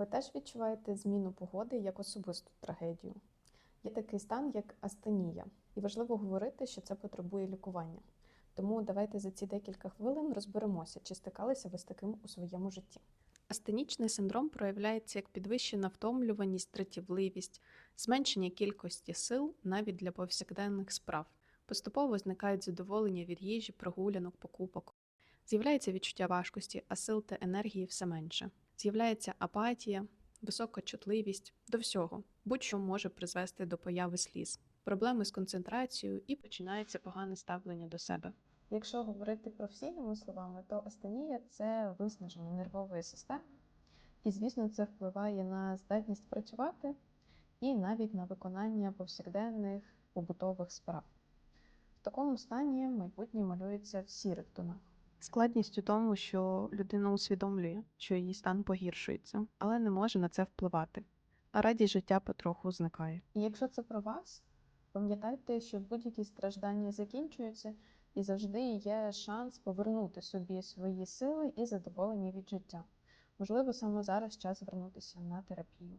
ви теж відчуваєте зміну погоди як особисту трагедію? Є такий стан, як астенія, і важливо говорити, що це потребує лікування. Тому давайте за ці декілька хвилин розберемося, чи стикалися ви з таким у своєму житті. Астенічний синдром проявляється як підвищена втомлюваність, тратівливість, зменшення кількості сил навіть для повсякденних справ. Поступово зникають задоволення від їжі, прогулянок, покупок. З'являється відчуття важкості, а сил та енергії все менше. З'являється апатія, висока чутливість до всього, будь-що може призвести до появи сліз, проблеми з концентрацією і починається погане ставлення до себе. Якщо говорити професійними словами, то астенія це виснаження нервової системи, і, звісно, це впливає на здатність працювати і навіть на виконання повсякденних побутових справ. В такому стані майбутнє малюється в сірих тонах. Складність у тому, що людина усвідомлює, що її стан погіршується, але не може на це впливати, а радість життя потроху зникає. І якщо це про вас, пам'ятайте, що будь-які страждання закінчуються і завжди є шанс повернути собі свої сили і задоволення від життя. Можливо, саме зараз час звернутися на терапію.